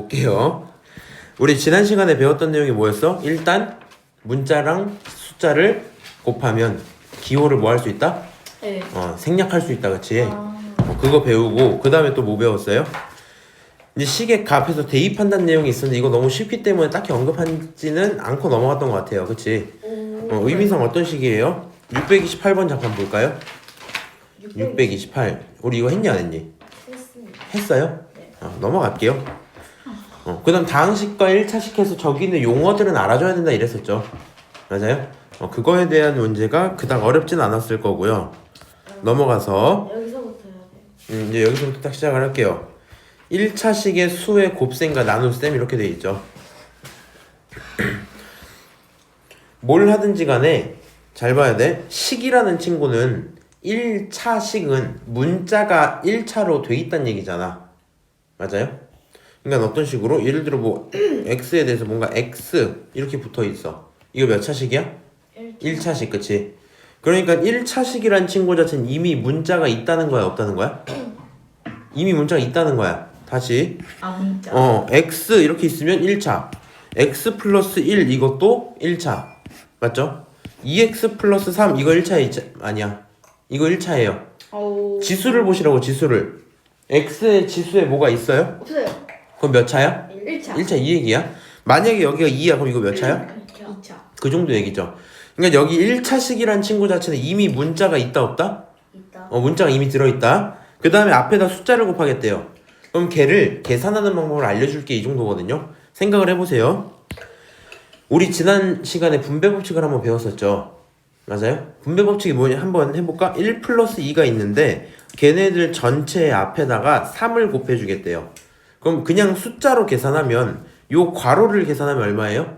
볼게요. 우리 지난 시간에 배웠던 내용이 뭐였어? 일단 문자랑 숫자를 곱하면 기호를 뭐 할 수 있다? 네. 어, 생략할 수 있다, 그치? 아, 어, 그거 배우고 그 다음에 또 뭐 배웠어요? 이제 시계 값에서 대입한다는 내용이 있었는데 이거 너무 쉽기 때문에 딱히 언급하지는 않고 넘어갔던 것 같아요, 그치? 오, 어, 의미상 어떤 식이에요? 628번 잠깐 볼까요? 600 628. 우리 이거 했니 안 했니? 했습니다. 했어요? 네. 어, 넘어갈게요. 어, 그 다음 다항식과 1차식 해서 저기 있는 용어들은 알아줘야 된다 이랬었죠. 맞아요? 어, 그거에 대한 문제가 그닥 어렵진 않았을 거고요. 넘어가서 여기서부터 해야 돼. 음, 이제 여기서부터 딱 시작을 할게요. 1차식의 수의 곱셈과 나눗셈 이렇게 돼 있죠. 뭘 하든지 간에 잘 봐야 돼. 식이라는 친구는 1차식은 문자가 1차로 돼 있다는 얘기잖아. 맞아요? 그러니까 어떤 식으로 예를 들어 뭐 x에 대해서 뭔가 x 이렇게 붙어 있어. 이거 몇 차식이야? 1차 식 그치? 그러니까 1차식이란 친구 자체는 이미 문자가 있다는 거야 없다는 거야? 이미 문자가 있다는 거야 다시 아 문자. 어 x 이렇게 있으면 1차 x 플러스 1 이것도 1차 맞죠? 2x 플러스 3 이거 1차 2차 아니야 이거 1차예요 오. 지수를 보시라고 지수를 x의 지수에 뭐가 있어요? 없어요. 그럼 몇 차야? 1차. 1차 이 얘기야 만약에 여기가 2야 그럼 이거 몇 차야? 2차. 그 정도 얘기죠. 그러니까 여기 1차식이란 친구 자체는 이미 문자가 있다 없다? 있다. 어, 문자가 이미 들어있다. 그 다음에 앞에다 숫자를 곱하겠대요. 그럼 걔를 계산하는 방법을 알려줄 게 이 정도거든요. 생각을 해보세요. 우리 지난 시간에 분배 법칙을 한번 배웠었죠. 맞아요? 분배 법칙이 뭐냐 한번 해볼까? 1 플러스 2가 있는데 걔네들 전체 앞에다가 3을 곱해주겠대요. 그럼 그냥 숫자로 계산하면 요 괄호를 계산하면 얼마예요?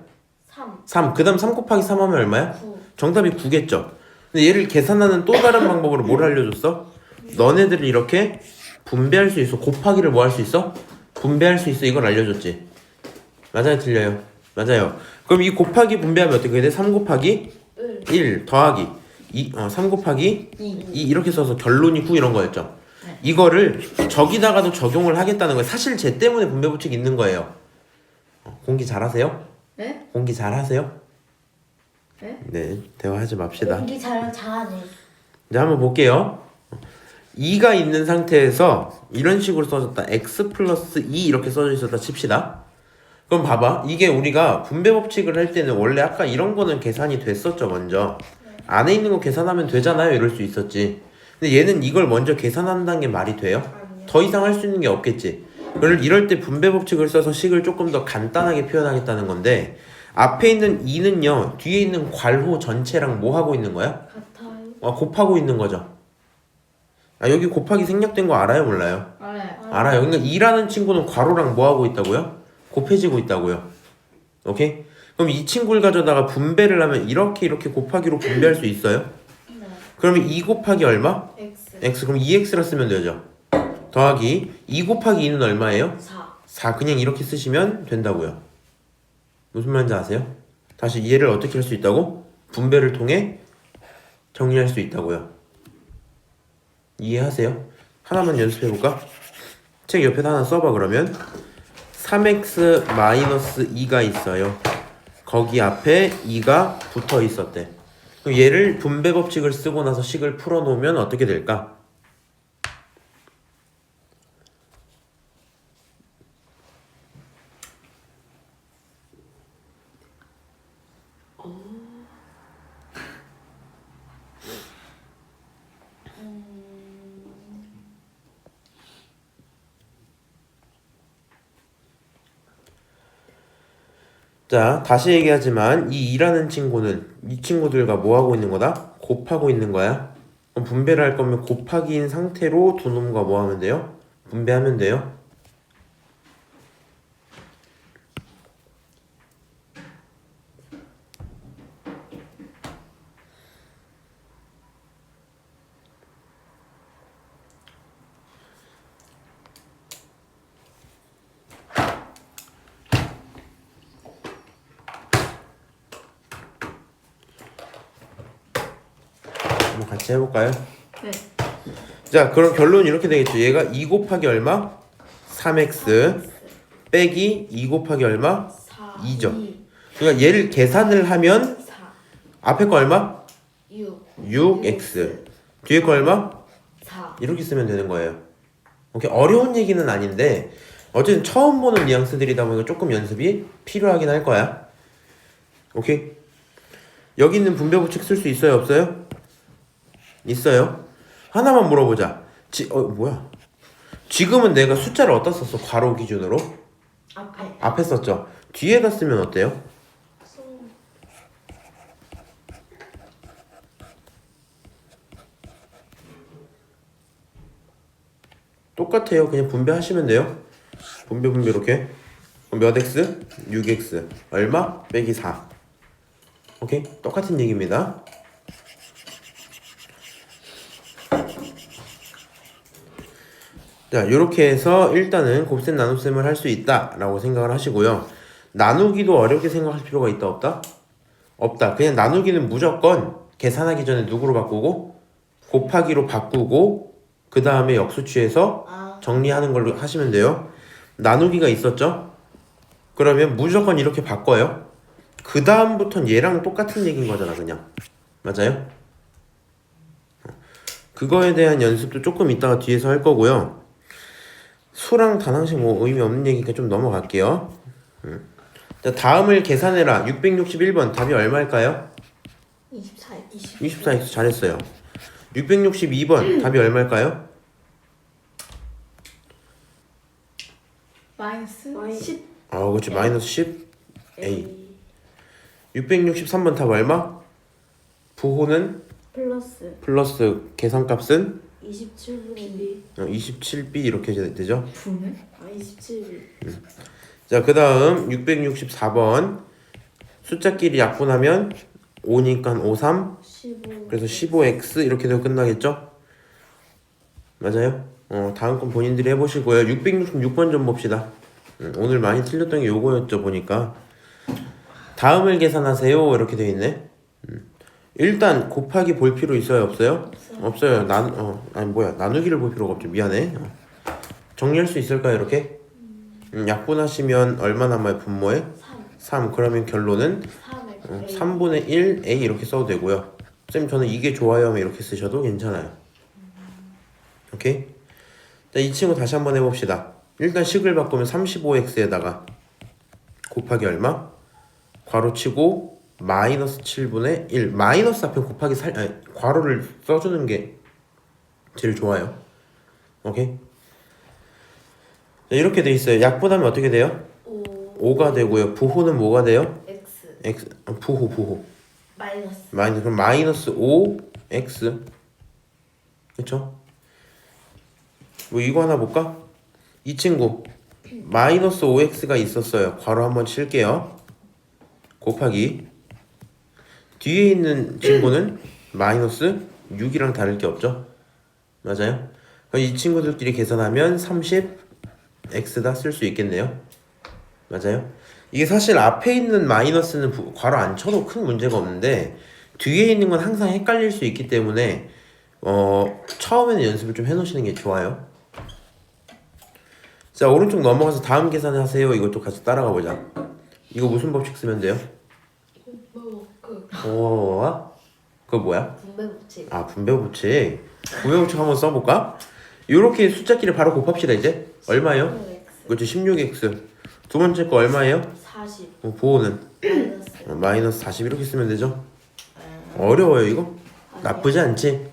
3. 3. 그 다음 3 곱하기 3 하면 얼마야? 9. 정답이 9겠죠. 근데 얘를 계산하는 또 다른 방법으로 뭘 알려줬어? 너네들을 이렇게 분배할 수 있어. 곱하기를 뭐 할 수 있어? 분배할 수 있어. 이걸 알려줬지. 맞아요, 틀려요. 맞아요. 그럼 이 곱하기 분배하면 어떻게 돼? 3 곱하기 1. 1 더하기 2, 어, 3 곱하기 2. 2 이렇게 써서 결론이 9 이런 거였죠. 네. 이거를 저기다가도 적용을 하겠다는 거예요. 사실 쟤 때문에 분배 법칙이 있는 거예요. 어, 공기 잘하세요? 네? 공기 잘하세요? 네? 네, 대화하지 맙시다. 공기 잘 잘하네. 이제 한번 볼게요. 2가 있는 상태에서 이런 식으로 써졌다. x 플러스 2 이렇게 써져 있었다 칩시다. 그럼 봐봐. 이게 우리가 분배 법칙을 할 때는 원래 아까 이런 거는 계산이 됐었죠, 먼저. 안에 있는 거 계산하면 되잖아요. 이럴 수 있었지. 근데 얘는 이걸 먼저 계산한다는 게 말이 돼요? 더 이상 할 수 있는 게 없겠지. 그걸 이럴 때 분배 법칙을 써서 식을 조금 더 간단하게 표현하겠다는 건데 앞에 있는 2는요. 뒤에 있는 괄호 전체랑 뭐 하고 있는 거야? 같아요. 아, 곱하고 있는 거죠. 아, 여기 곱하기 생략된 거 알아요, 몰라요? 알아요. 알아요. 그러니까 2라는 친구는 괄호랑 뭐 하고 있다고요? 곱해지고 있다고요. 오케이? 그럼 이 친구를 가져다가 분배를 하면 이렇게 이렇게 곱하기로 분배할 수 있어요? 네. 그러면 2 곱하기 얼마? X. x 그럼 2x라 쓰면 되죠. 더하기 2 곱하기 2는 얼마예요? 4. 4 그냥 이렇게 쓰시면 된다고요. 무슨 말인지 아세요? 다시 이해를 어떻게 할 수 있다고? 분배를 통해 정리할 수 있다고요. 이해하세요? 하나만 연습해 볼까? 책 옆에다 하나 써봐 그러면 3x 2가 있어요. 거기 앞에 2가 붙어 있었대. 그럼 얘를 분배 법칙을 쓰고 나서 식을 풀어 놓으면 어떻게 될까? 자, 다시 얘기하지만 이 2라는 친구는 이 친구들과 뭐 하고 있는 거다? 곱하고 있는 거야. 분배를 할 거면 곱하기인 상태로 두 놈과 뭐 하면 돼요? 분배하면 돼요. 해볼까요? 네. 자, 그럼 결론이 이렇게 되겠죠. 얘가 2 곱하기 얼마? 3x 빼기 2 곱하기 얼마? 4 이죠. 2 그러니까 얘를 계산을 하면 4 앞에 거 얼마? 6 6x 뒤에 거 얼마? 4 이렇게 쓰면 되는 거예요. 오케이 어려운 얘기는 아닌데 어쨌든 처음 보는 뉘앙스들이다 보니까 조금 연습이 필요하긴 할 거야. 오케이 여기 있는 분배 법칙 쓸 수 있어요 없어요? 있어요. 하나만 물어보자. 지, 어 뭐야? 지금은 내가 숫자를 어디다 썼어? 괄호 기준으로 앞에 앞에 썼죠. 뒤에다 쓰면 어때요? 똑같아요. 그냥 분배하시면 돼요. 분배 분배 이렇게 그럼 몇 x? 6x 얼마? 빼기 4 오케이? 똑같은 얘기입니다. 자, 이렇게 해서 일단은 곱셈 나눗셈을 할 수 있다라고 생각을 하시고요. 나누기도 어렵게 생각할 필요가 있다 없다? 없다. 그냥 나누기는 무조건 계산하기 전에 누구로 바꾸고 곱하기로 바꾸고 그 다음에 역수 취해서 아 정리하는 걸로 하시면 돼요. 나누기가 있었죠? 그러면 무조건 이렇게 바꿔요. 그 다음부터는 얘랑 똑같은 얘기인 거잖아, 그냥. 맞아요? 그거에 대한 연습도 조금 이따가 뒤에서 할 거고요. 수랑 단항식 뭐 의미 없는 얘기니까 좀 넘어갈게요. 음. 자, 다음을 계산해라. 661번 답이 얼마일까요? 24 20 24x 잘했어요. 662번 답이 얼마일까요? 마이너스 마이- 10 아, 그렇지. 마이너스 10. A. A 663번 답 얼마? 부호는 플러스 플러스 계산값은 27분의 2 어, 27b 이렇게 되- 되죠. 분을 아 27이 자, 그 다음 664번 숫자끼리 약분하면 5니까 53 15 그래서 15x 이렇게 되어 끝나겠죠? 맞아요? 어, 다음 건 본인들이 해보시고요. 666번 좀 봅시다. 음, 오늘 많이 틀렸던 게 요거였죠, 보니까. 다음을 계산하세요. 이렇게 되어 있네. 음. 일단 곱하기 볼 필요 있어요, 없어요? 없어요. 나, 어, 아니 뭐야, 나누기를 볼 필요가 없죠. 미안해. 어. 정리할 수 있을까요, 이렇게? 음, 약분하시면 얼마 남아요, 분모에? 3 3. 그러면 결론은 3에 어, A 3분의 1 A 이렇게 써도 되고요. 쌤 저는 이게 좋아요 이렇게 쓰셔도 괜찮아요. 오케이? 자, 이 친구 다시 한번 해봅시다. 일단 식을 바꾸면 35x에다가 곱하기 얼마? 괄호 치고 마이너스 7분의 1 마이너스 앞에 곱하기 살 아니, 괄호를 써주는 게 제일 좋아요. 오케이? 자, 이렇게 돼 있어요. 약분하면 어떻게 돼요? 5 5가 되고요. 부호는 뭐가 돼요? X x 아, 부호 부호 마이너스 마이너스 그럼 마이너스 5 x 그쵸? 뭐 이거 하나 볼까? 이 친구 마이너스 5x가 있었어요 괄호 한번 칠게요 곱하기 뒤에 있는 친구는 마이너스 6이랑 다를 게 없죠 맞아요? 그럼 이 친구들끼리 계산하면 30x다 쓸 수 있겠네요 맞아요? 이게 사실 앞에 있는 마이너스는 부- 괄호 안 쳐도 큰 문제가 없는데 뒤에 있는 건 항상 헷갈릴 수 있기 때문에 어 처음에는 연습을 좀 해놓으시는 게 좋아요. 자 오른쪽 넘어가서 다음 계산을 하세요. 이것도 같이 따라가 보자. 이거 무슨 법칙 쓰면 돼요? 뭐그 어 그거 뭐야? 분배 법칙 아 분배 법칙. 분배 법칙 한번 써볼까? 이렇게 숫자끼리 바로 곱합시다 이제. 얼마예요? 16X 그렇죠 16x. 두 번째 거 얼마예요? 40 어, 보호는 마이너스 어, 마이너스 40 이렇게 쓰면 되죠? 어려워요 이거? 나쁘지 않지?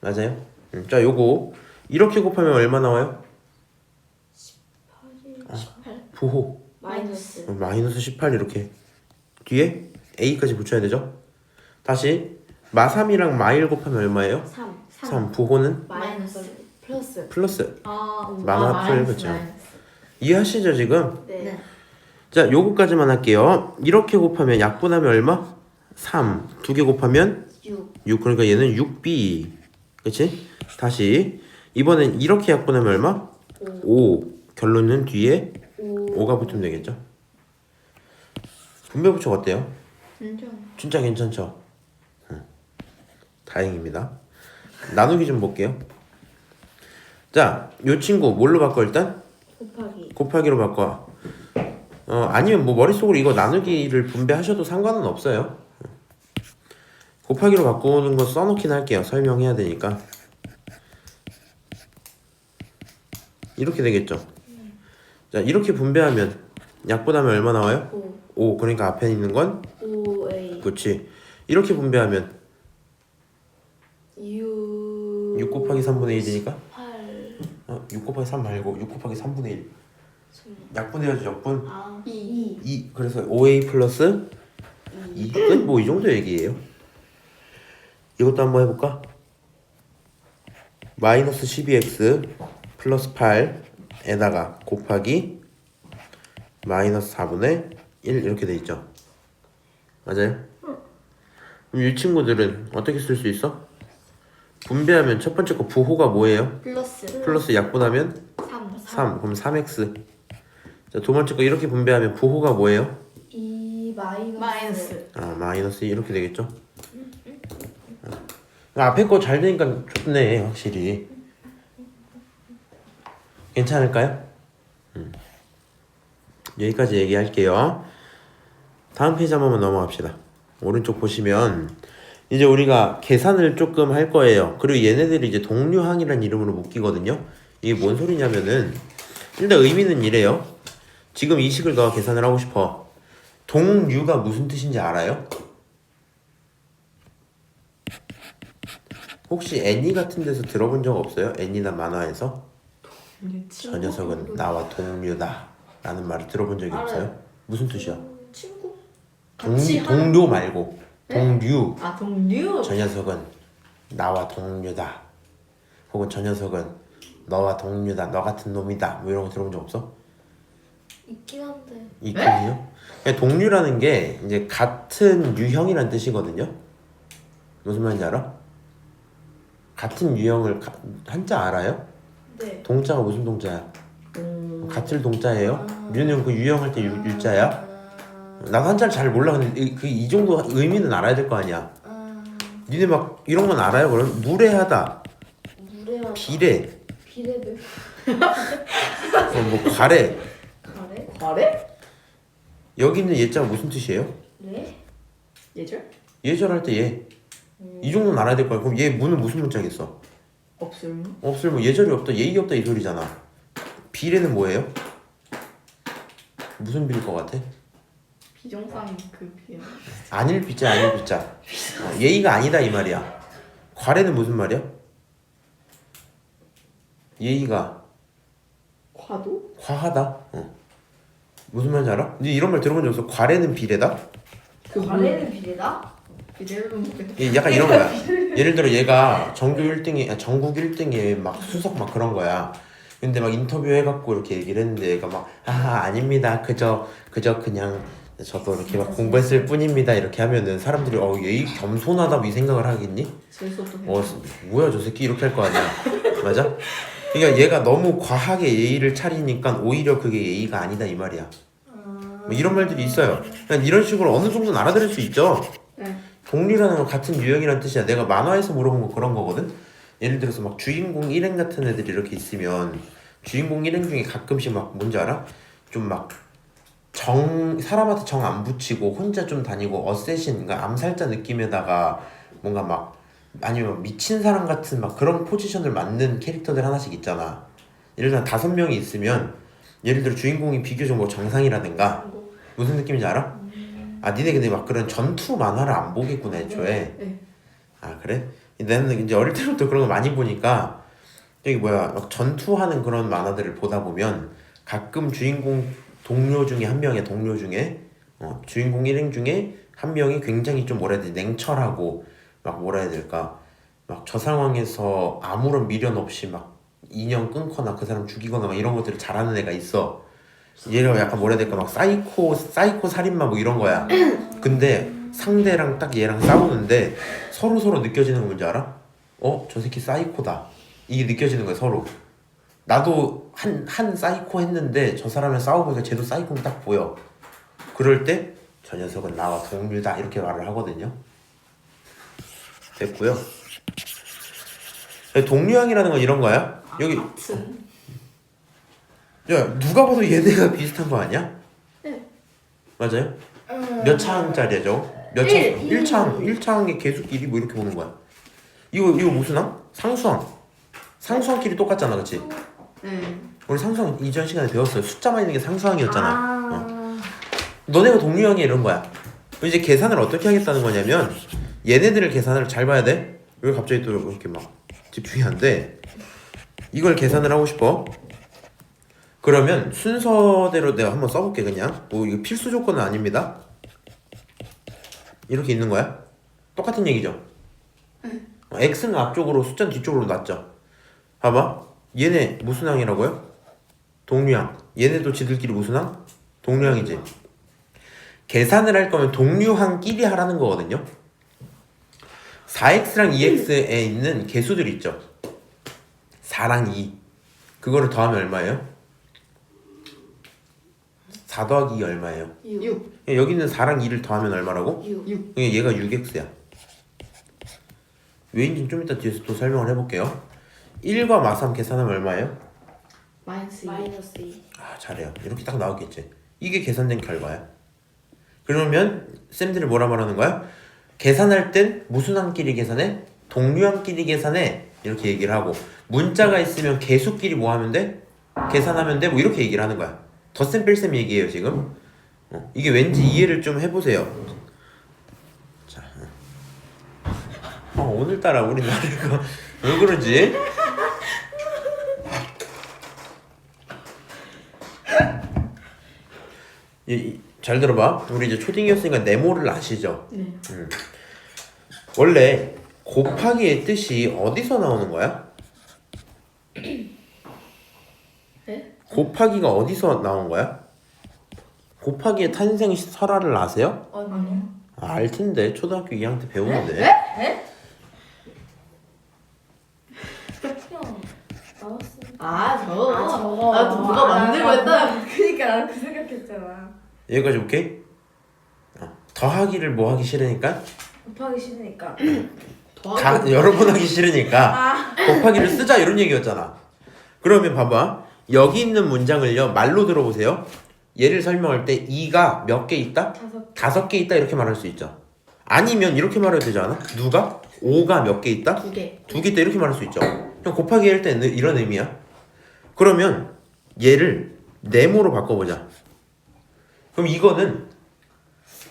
맞아요? 음, 자 요거 이렇게 곱하면 얼마 나와요? 18 부호 마이너스 어, 마이너스 18 이렇게 뒤에 a까지 붙여야 되죠? 다시 마3이랑 마1 곱하면 얼마예요? 3 3 부호는 마이너스 플러스 플러스 아 마마플 그쵸? 이해하시죠 지금? 네, 네. 자 요거까지만 할게요 이렇게 곱하면 약분하면 얼마? 3 두 개 곱하면 6 6 그러니까 얘는 6b 그치? 다시 이번엔 이렇게 약분하면 얼마? 5 결론은 뒤에 5 5가 붙으면 되겠죠? 분배 부척 어때요? 인정 진짜 괜찮죠? 응. 다행입니다 나누기 좀 볼게요 자, 요 친구 뭘로 바꿔 일단? 곱하기 곱하기로 바꿔. 어, 아니면 뭐 머릿속으로 이거 나누기를 분배하셔도 상관은 없어요. 곱하기로 바꾸는 거 써놓긴 할게요. 설명해야 되니까. 이렇게 되겠죠. 자, 이렇게 분배하면 약분하면 얼마 나와요? 5 5. 그러니까 앞에 있는 건 5A 그렇지. 이렇게 분배하면 6 6 곱하기 3분의 1이니까 8 어, 6 곱하기 3 말고 6 곱하기 3분의 1. 약분해야지 약분. 아 2 2 그래서 5a 플러스 2 끝? 뭐 이 정도 얘기예요 이것도 한번 해볼까? 마이너스 12x 플러스 8에다가 곱하기 마이너스 4분의 1 이렇게 돼 있죠 맞아요? 그럼 이 친구들은 어떻게 쓸 수 있어? 분배하면 첫 번째 거 부호가 뭐예요? 플러스 플러스 약분하면 3 3 그럼 3x 자, 두 번째 거 이렇게 분배하면 부호가 뭐예요? 2 마이너스 마이너스 아 마이너스 이렇게 되겠죠? 아, 앞에 거 잘 되니까 좋네 확실히 괜찮을까요? 음. 여기까지 얘기할게요 다음 페이지 한 번만 넘어갑시다 오른쪽 보시면 이제 우리가 계산을 조금 할 거예요 그리고 얘네들이 이제 동류항이라는 이름으로 묶이거든요 이게 뭔 소리냐면은 일단 의미는 이래요 지금 이 식을 너가 계산을 하고 싶어 동류가 무슨 뜻인지 알아요? 혹시 애니 같은 데서 들어본 적 없어요? 애니나 만화에서? 저 녀석은 나와 동류다 라는 말을 들어본 적이 없어요? 무슨 뜻이야? 동, 같이 하는 동료 말고 동류 아 동류 저 녀석은 나와 동류다 혹은 저 녀석은 너와 동류다 너 같은 놈이다 뭐 이런 거 들어본 적 없어? 있긴 한데 있거든요. 그냥 동류라는 게 이제 같은 유형이란 뜻이거든요. 무슨 말인지 알아? 같은 유형을 가- 한자 알아요? 네 동자가 무슨 동자야? 음. 같을 동자예요? 아. 유는 그 유형할 때 유, 유자야? 나도 한자를 잘 몰라. 근데 이, 그, 이 정도 의미는 알아야 될 거 아니야. 아 니네 막 이런 건 알아요? 그럼 무례하다, 무례하다 비례, 비례들 어, 뭐 과례. 가래 가래 여기 있는 예자가 무슨 뜻이에요? 네 예절 예절할 때 예. 이 정도는 알아야 될 거야. 그럼 얘 무는 무슨 문자겠어? 없음 없을 뭐 예절이 없다 예의 없다 이 소리잖아 비례는 뭐예요? 무슨 비일 것 같아? 비정상 그 비야 아닐 비자 아닐 비자 어, 예의가 아니다 이 말이야 과례는 무슨 말이야? 예의가 과도 과하다 어. 무슨 말인지 알아? 니 이런 말 들어본 적 없어? 과례는 비례다? 그 가래는 비례다? 비례를 모르겠다 얘 약간 이런 거야 예를 들어 얘가 전교 1등이 아, 전국 1등에 막 수석 막 그런 거야 근데 막 인터뷰 해갖고 이렇게 얘기를 했는데 얘가 막 아 아닙니다 그저 그저 그냥 저도 이렇게 막 공부했을 뿐입니다 이렇게 하면은 사람들이 어 예의 겸손하다 뭐이 생각을 하겠니? 재수도 어 뭐야 저 새끼 이렇게 할 거 아니야 맞아? 그러니까 얘가 너무 과하게 예의를 차리니까 오히려 그게 예의가 아니다 이 말이야 뭐 이런 말들이 있어요 그냥 이런 식으로 어느 정도는 알아들을 수 있죠 네 동류라는 건 같은 유형이란 뜻이야. 내가 만화에서 물어본 거 그런 거거든. 예를 들어서 막 주인공 일행 같은 애들이 이렇게 있으면 주인공 일행 중에 가끔씩 막 뭔지 알아? 좀막 정 사람한테 정 안 붙이고 혼자 좀 다니고 어쌔신 그러니까 암살자 느낌에다가 뭔가 막 아니면 미친 사람 같은 막 그런 포지션을 맡는 캐릭터들 하나씩 있잖아. 예를 들어 다섯 명이 있으면 예를 들어 주인공이 비교적 뭐 정상이라든가 무슨 느낌인지 알아? 아 니네 근데 막 그런 전투 만화를 안 보겠구나 애초에 네. 아 그래? 나는 이제 어릴 때부터 그런 거 많이 보니까 저기 뭐야 막 전투하는 그런 만화들을 보다 보면 가끔 주인공 동료 중에 한 명의 동료 중에 어, 주인공 일행 중에 한 명이 굉장히 좀 뭐라 해야 돼 냉철하고 막 뭐라 해야 될까? 막 저 상황에서 아무런 미련 없이 막 인연 끊거나 그 사람 죽이거나 막 이런 것들을 잘하는 애가 있어. 얘가 약간 뭐라 해야 될까? 막 사이코 사이코 살인마 뭐 이런 거야. 근데 상대랑 딱 얘랑 싸우는데 서로 서로 느껴지는 거 뭔지 알아? 어? 저 새끼 사이코다. 이게 느껴지는 거야 서로 나도 한, 한 사이코 했는데 저 사람이랑 싸워보니까 쟤도 사이코는 딱 보여 그럴 때 저 녀석은 나와 동료다 이렇게 말을 하거든요 됐고요 동료형이라는 건 이런 거야 여기 같은 야 누가 봐도 얘네가 비슷한 거 아니야? 네. 맞아요? 음. 몇 차항짜리죠? 몇 차? 일. 1차항 1차항의 개수끼리 뭐 이렇게 보는 거야 이거 이거 무슨 항? 상수항 상수항끼리 똑같잖아 그치? 네. 우리 상수항 이전 시간에 배웠어요. 숫자만 있는 게 상수항이었잖아. 아. 너네가 동류항이 이런 거야. 이제 계산을 어떻게 하겠다는 거냐면 얘네들을 계산을 잘 봐야 돼. 왜 갑자기 또 이렇게 막 집중이 안 돼 이걸 계산을 하고 싶어. 그러면 순서대로 내가 한번 써볼게 그냥. 뭐 이거 필수 조건은 아닙니다. 이렇게 있는 거야? 똑같은 얘기죠? 어, x는 앞쪽으로 숫자는 뒤쪽으로 놨죠? 봐봐 얘네 무슨 항이라고요? 동류항 얘네도 지들끼리 무슨 항? 동류항이지 계산을 할 거면 동류항끼리 하라는 거거든요 4x랑 2x에 있는 개수들 있죠 4랑 2 그거를 더하면 얼마예요? 4 더하기 2 얼마예요? 6. 여기 있는 4랑 2를 더하면 얼마라고? 6. 6. 그러니까 얘가 6x야. 왜인지 좀 이따 뒤에서 또 설명을 해볼게요. 1과 마삼 계산하면 얼마예요? 마이너스 2. 마이너스 2. 아 잘해요. 이렇게 딱 나오겠지. 이게 계산된 결과야. 그러면 쌤들이 뭐라 말하는 거야? 계산할 땐 무슨 항끼리 계산해? 동류항끼리 계산해. 이렇게 얘기를 하고 문자가 있으면 개수끼리 뭐 하면 돼? 계산하면 돼? 뭐 이렇게 얘기를 하는 거야. 덧셈 뺄셈 얘기예요 지금. 어, 이게 왠지 이해를 좀 해보세요. 자, 어, 오늘따라 우리 나라가 왜 그러지? 이, 이- 잘 들어봐. 우리 이제 초딩이었으니까 네모를 아시죠? 네. 원래 곱하기의 뜻이 어디서 나오는 거야? 네? 곱하기가 어디서 나온 거야? 곱하기의 탄생 설화를 아세요? 아니요. 아, 알 텐데 초등학교 2학년 때 배우는데. 네? 그냥 나왔어. 아, 저. 아, 저거. 아, 또 누가 만들고 했다. 그니까 나그 생각했잖아. 여기까지 올게. 어, 더하기를 뭐 하기 싫으니까 곱하기 싫으니까. 가, 여러 번 하기 싫으니까 곱하기를 쓰자 이런 얘기였잖아. 그러면 봐봐. 여기 있는 문장을요 말로 들어보세요. 얘를 설명할 때 2가 몇 개 있다? 다섯. 다섯 개 있다 이렇게 말할 수 있죠. 아니면 이렇게 말해도 되지 않아? 누가? 5가 몇 개 있다? 두 개. 두 개 있다 이렇게 말할 수 있죠. 그냥 곱하기 할 때는 이런 의미야. 그러면 얘를 네모로 바꿔보자. 그럼 이거는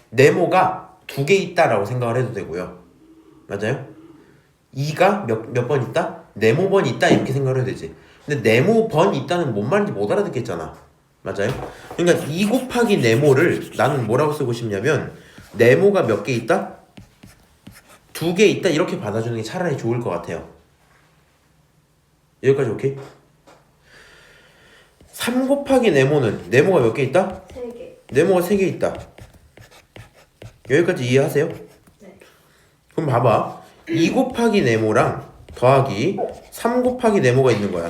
네모가 두 개 있다라고 생각을 해도 되고요. 맞아요? 2가 몇 몇 번 있다? 네모 번 있다 이렇게 생각을 해도 되지. 근데 네모 번 있다는 뭔 말인지 못 알아듣겠잖아. 맞아요? 그러니까 2 곱하기 네모를 나는 뭐라고 쓰고 싶냐면 네모가 몇 개 있다? 두 개 있다 이렇게 받아주는 게 차라리 좋을 것 같아요. 여기까지 오케이? 3 곱하기 네모는 네모가 몇 개 있다? 세 개. 네모가 3개 있다. 여기까지 이해하세요? 네. 그럼 봐봐. 2 곱하기 네모랑 더하기 3 곱하기 네모가 있는 거야.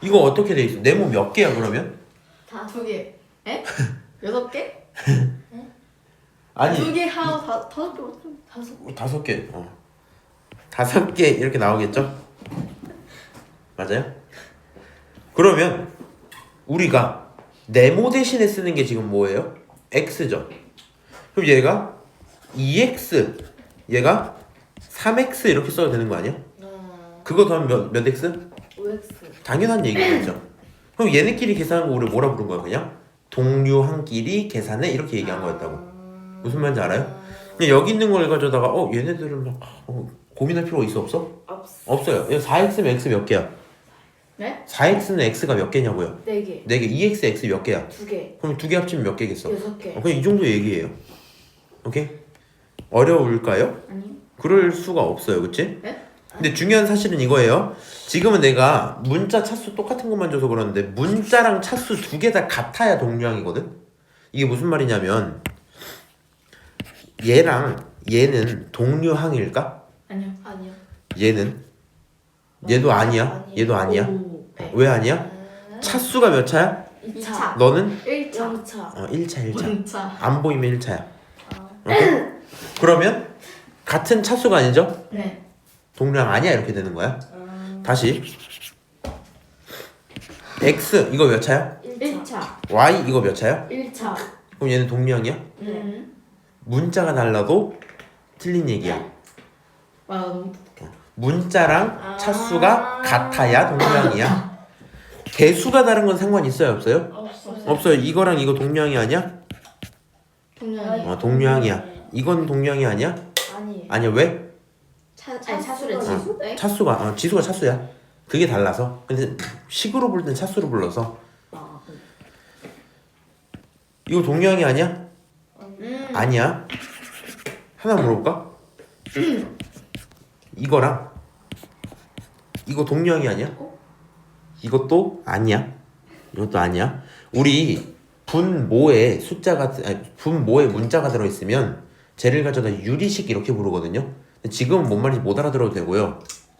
이거 어떻게 돼 있어? 네모 몇 개야 그러면? 다. 두 개. 에? 여섯 개? 아니 두 개 하고 다, 다섯 개 맞죠? 다섯. 다섯 개. 어. 다섯 개 이렇게 나오겠죠? 맞아요? 그러면 우리가 네모 대신에 쓰는 게 지금 뭐예요? x죠. 그럼 얘가 2x, 얘가 3x 이렇게 써도 되는 거 아니야? 어. 그거 더하면 몇, 몇 x? 5x. 당연한 얘기겠죠. 그럼 얘네끼리 계산한 거 우리 뭐라 부른 거야 그냥? 동류항끼리 계산해 이렇게 얘기한 거였다고. 무슨 말인지 알아요? 그냥 여기 있는 걸 가져다가 어 얘네들은 막 어, 고민할 필요가 있어 없어? 없어. 없어요. 4x면 x 몇 개야? 네? 4x는 x가 몇 개냐고요? 네 개. 4개. 2x x 몇 개야? 두 개. 그럼 두 개 합치면 몇 개겠어? 여섯 개. 어, 그냥 이 정도 얘기예요. 오케이? 어려울까요? 아니요. 그럴 수가 없어요. 그치? 네? 근데 중요한 사실은 이거예요. 지금은 내가 문자 차수 똑같은 것만 줘서 그러는데 문자랑 차수 두 개 다 같아야 동류항이거든? 이게 무슨 말이냐면 얘랑 얘는 동류항일까? 아니요. 아니요. 얘는 얘도 아니야. 아니에요. 얘도 아니야. 오, 네. 왜 아니야? 차수가 몇 차야? 2차. 너는 1차. 0차. 어, 1차 1차. 원차. 안 보이면 1차야. 아. 그러면 같은 차수가 아니죠? 네. 동류항 아니야 이렇게 되는 거야. 음. 다시 x 이거 몇 차야? 1차. y 이거 몇 차야? 1차. 그럼 얘는 동명이야? 네. 음. 문자가 달라도 틀린 얘기야. 와 너무 문자랑 아. 차수가 같아야 동명이야. 개수가 다른 건 상관 있어요, 없어요? 없어. 없어요. 이거랑 이거 동명이 아니야? 동양이 어, 동명이야. 이건 동명이 아니야? 아니. 아니야. 왜? 차 아니, 아니 차수래 지수? 네? 차수가 어, 지수가 차수야. 그게 달라서. 근데 식으로 부를 땐 차수로 불러서 아, 이거 동명이 아니야? 음. 아니야. 하나 물어볼까? 이거랑 이거 동명이 아니야? 이것도 아니야. 이것도 아니야. 우리 분모에 숫자가 아니, 분모에 문자가 들어 있으면 쟤를 가져다 유리식 이렇게 부르거든요. 지금은 뭔 말인지 못 알아들어도 되고요.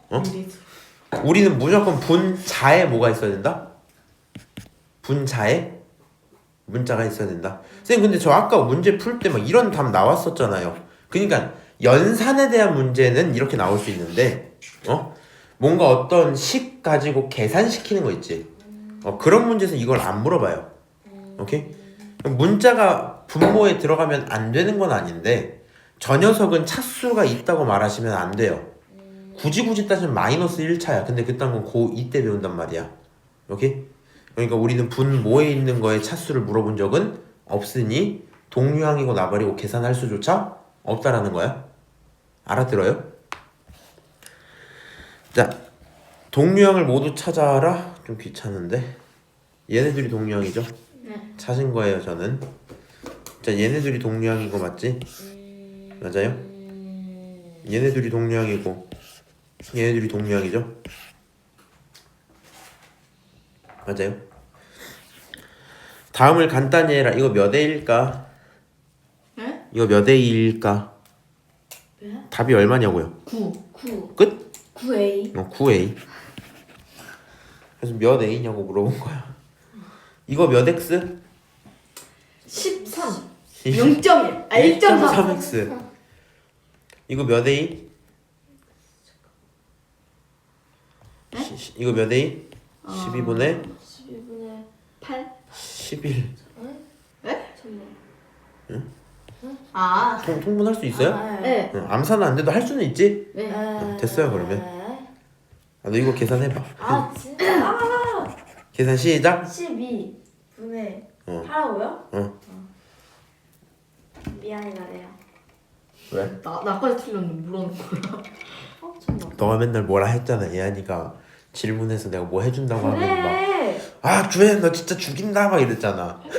어? 우리는 무조건 분자에 뭐가 있어야 된다? 분자에 문자가 있어야 된다. 선생님 근데 저 아까 문제 풀 때 막 이런 답 나왔었잖아요. 그러니까 연산에 대한 문제는 이렇게 나올 수 있는데 어? 뭔가 어떤 식 가지고 계산시키는 거 있지. 어, 그런 문제에서 이걸 안 물어봐요. 오케이? 문자가 분모에 들어가면 안 되는 건 아닌데 저 녀석은 차수가 있다고 말하시면 안 돼요. 굳이 굳이 따지면 마이너스 1차야. 근데 그딴 건 고2 때 배운단 말이야. 오케이? 그러니까 우리는 분모에 있는 거에 차수를 물어본 적은 없으니 동류항이고 나발이고 계산할 수조차 없다라는 거야. 알아들어요? 자, 동류항을 모두 찾아라. 좀 귀찮은데. 얘네들이 동류항이죠? 네. 찾은 거예요, 저는. 자, 얘네들이 동류항이고 맞지? 맞아요? 얘네들이 동류항이고 얘네들이 동류항이죠? 맞아요? 다음을 간단히 해라. 이거 몇 A일까? 네? 이거 몇 A일까? 네? 답이 얼마냐고요? 9. 9. 끝? 9A. 어, 9A. 그래서 몇 A냐고 물어본 거야. 이거 몇 X? 13. 0.1. 아 1.3. 1.3X. 이거 몇 A? 네? 시- 시- 이거 몇 A? 12분의 12분의 8. 11. 네? 잠깐만. 아. 통, 통분할 수 있어요? 아, 네. 응, 암산은 안 돼도 할 수는 있지? 네. 아, 됐어요, 그러면. 아, 너 이거 계산해봐. 아 진짜? 아, 계산 시작. 12 분의 어. 8하고요? 어. 미안해 나래요. 왜? 나 나까지 틀렸는데 물어는 거야. 어 정말. 너가 맨날 뭐라 했잖아. 예한이가 질문해서 내가 뭐 해준다고 하면 막. 그래. 아 주혜 너 진짜 죽인다 막 이랬잖아.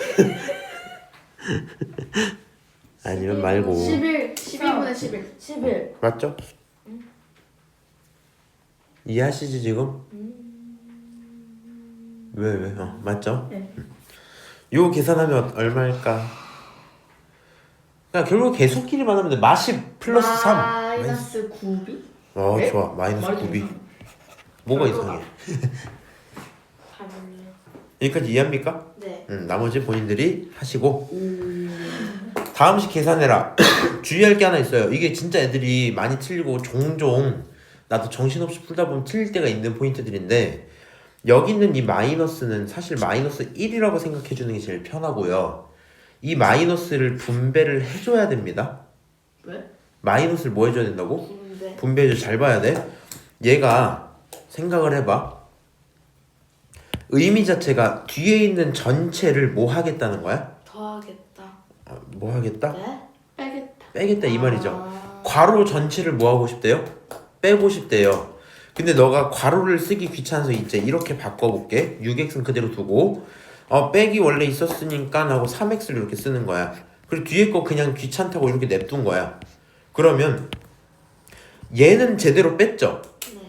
아니면 말고 11. 12분의 11. 11. 맞죠? 이해하시지 지금? 왜 왜? 어 맞죠? 네. 요 계산하면 얼마일까? 그러니까 결국 계속끼리만 하면 돼. 마시 플러스 3. 마이너스 9비? 어 네? 좋아 마이너스 말이 9비. 되나? 뭐가 별로다. 이상해? 잘 몰라요. 여기까지 이해합니까? 네. 음, 나머지 본인들이 하시고 다음식 계산해라. 주의할 게 하나 있어요. 이게 진짜 애들이 많이 틀리고 종종 나도 정신없이 풀다 보면 틀릴 때가 있는 포인트들인데 여기 있는 이 마이너스는 사실 마이너스 1이라고 생각해 주는 게 제일 편하고요. 이 마이너스를 분배를 해줘야 됩니다. 왜? 마이너스를 뭐 해줘야 된다고? 근데 분배해줘. 잘 봐야 돼. 얘가 생각을 해봐. 의미 자체가 뒤에 있는 전체를 뭐 하겠다는 거야? 아, 뭐 하겠다? 네? 빼겠다. 빼겠다 이 말이죠. 아, 괄호 전체를 뭐 하고 싶대요? 빼고 싶대요. 근데 너가 괄호를 쓰기 귀찮아서 이제 이렇게 바꿔볼게. 6x는 그대로 두고 어 빼기 원래 있었으니까 하고 3x를 이렇게 쓰는 거야. 그리고 뒤에 거 그냥 귀찮다고 이렇게 냅둔 거야. 그러면 얘는 제대로 뺐죠? 네.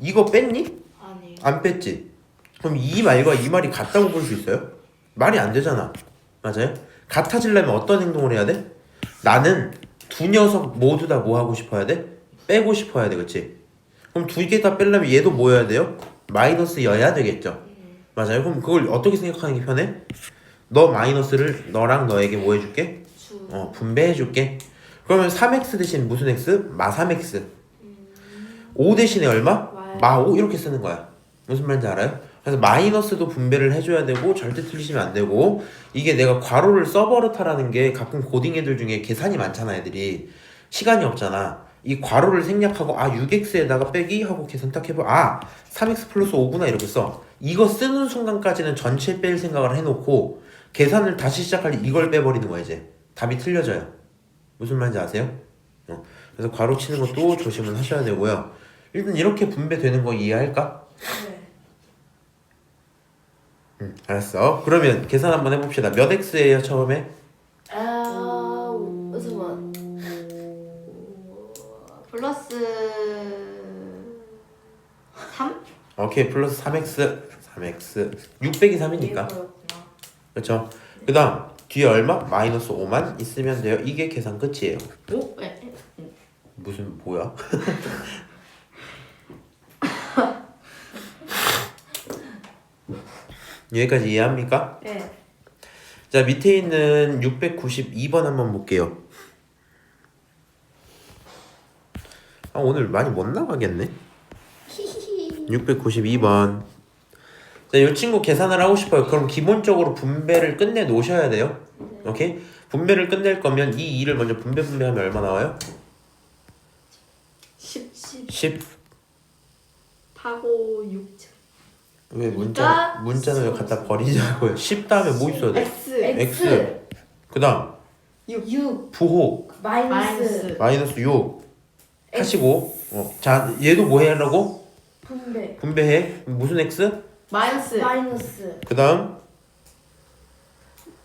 이거 뺐니? 안 뺐지? 그럼 이 말과 이 말이 같다고 볼 수 있어요? 말이 안 되잖아. 맞아요? 같아지려면 어떤 행동을 해야 돼? 나는 두 녀석 모두 다 뭐 하고 싶어야 돼? 빼고 싶어야 돼, 그치? 그럼 두 개 다 빼려면 얘도 뭐 해야 돼요? 마이너스여야 되겠죠? 맞아요? 그럼 그걸 어떻게 생각하는 게 편해? 너 마이너스를 너랑 너에게 뭐 해줄게? 주. 어, 분배해줄게. 그러면 3x 대신 무슨 x? 마 3x. 5 대신에 얼마? 마 5 이렇게 쓰는 거야. 무슨 말인지 알아요? 그래서 마이너스도 분배를 해줘야 되고 절대 틀리시면 안 되고 이게 내가 괄호를 써버릇하라는 게 가끔 고딩 애들 중에 계산이 많잖아 애들이 시간이 없잖아 이 괄호를 생략하고 아 6x에다가 빼기 하고 계산 딱 해봐 아 3x 플러스 5구나 이렇게 써 이거 쓰는 순간까지는 전체 뺄 생각을 해놓고 계산을 다시 시작할 때 이걸 빼버리는 거야 이제 답이 틀려져요 무슨 말인지 아세요? 어. 그래서 괄호 치는 것도 조심을 하셔야 되고요 일단 이렇게 분배되는 거 이해할까? 네. 응, 알았어. 그러면 계산 한번 해봅시다. 몇 x예요 처음에? 아, 잠깐만. 플러스 3? 오케이 플러스 3x 3x 6 빼기 3이니까 이거였구나. 그렇죠? 그 다음 뒤에 얼마? 마이너스 5만 있으면 돼요. 이게 계산 끝이에요. 오? 네. 무슨 뭐야? 여기까지 이해합니까? 네. 자 밑에 있는 692번 한번 볼게요. 아 오늘 많이 못 나가겠네. 692번. 자, 이 친구 계산을 하고 싶어요. 그럼 기본적으로 분배를 끝내 놓으셔야 돼요. 오케이? 분배를 끝낼 거면 이 2를 먼저 분배 분배하면 얼마 나와요? 10 10. 하고 6 왜 문자 문자는 왜 갖다 버리자고요? 10 다음에 뭐 있어야 돼? X X. 그다음 6 부호 마이너스 마이너스 마이너스 6 하시고 어. 자 얘도 뭐 해라고? 분배 분배해. 무슨 x? 마이너스 마이너스 그다음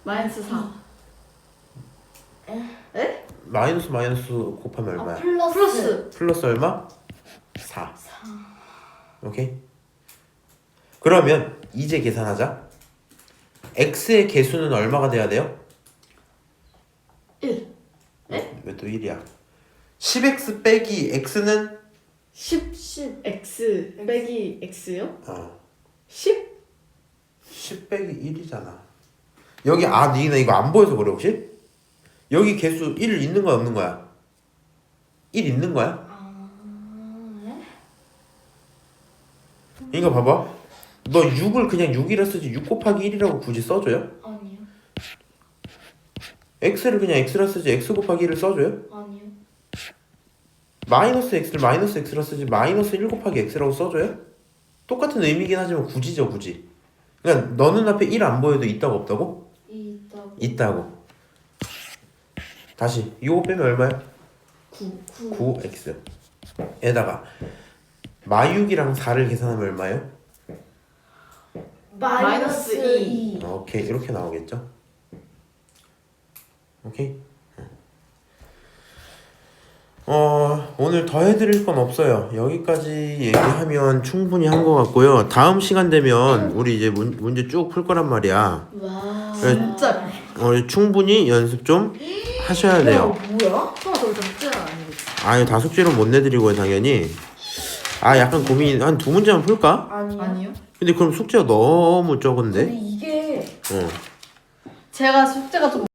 마이너스 4 에? 마이너스 마이너스 곱하면 얼마야? 아, 플러스 플러스 플러스 얼마? 4. 오케이? 그러면 이제 계산하자. x의 개수는 얼마가 돼야 돼요? 1왜또 1이야? 10x 빼기 x는 10 10 X 빼기 X요? 어, 10? 10 빼기 1이잖아. 여기 아 니네 이거 안 보여서 그래 혹시? 여기 개수 1 있는 거야 없는 거야? 1 있는 거야? 아, 네? 이거 봐봐. 너 6을 그냥 6이라 쓰지 6 곱하기 1이라고 굳이 써줘요? 아니요 x를 그냥 x라 쓰지 x 곱하기 1을 써줘요? 아니요 마이너스 x를 마이너스 x라 쓰지 마이너스 1 곱하기 x라고 써줘요? 똑같은 의미긴 하지만 굳이죠 굳이 그러니까 너는 앞에 1 안 보여도 있다고 없다고? 있다고 있다고 다시 이거 빼면 얼마야? 9 9 9x 에다가 마육이랑 4를 계산하면 얼마예요? 마이너스 마이너스 2 오케이 이렇게 나오겠죠? 오케이? 어 오늘 더 해드릴 건 없어요. 여기까지 얘기하면 충분히 한 것 같고요. 다음 시간 되면 우리 이제 문, 문제 쭉 풀 거란 말이야. 와. 그래. 진짜. 어, 충분히 연습 좀 하셔야 돼요. 뭐야? 하나 더 진짜 아니겠지. 아유 다 숙제로 못 내드리고요 당연히 아 약간 고민 한 두 문제만 풀까? 아니요 아니요 근데 그럼 숙제가 너무 적은데 근데 이게 어. 제가 숙제가 좀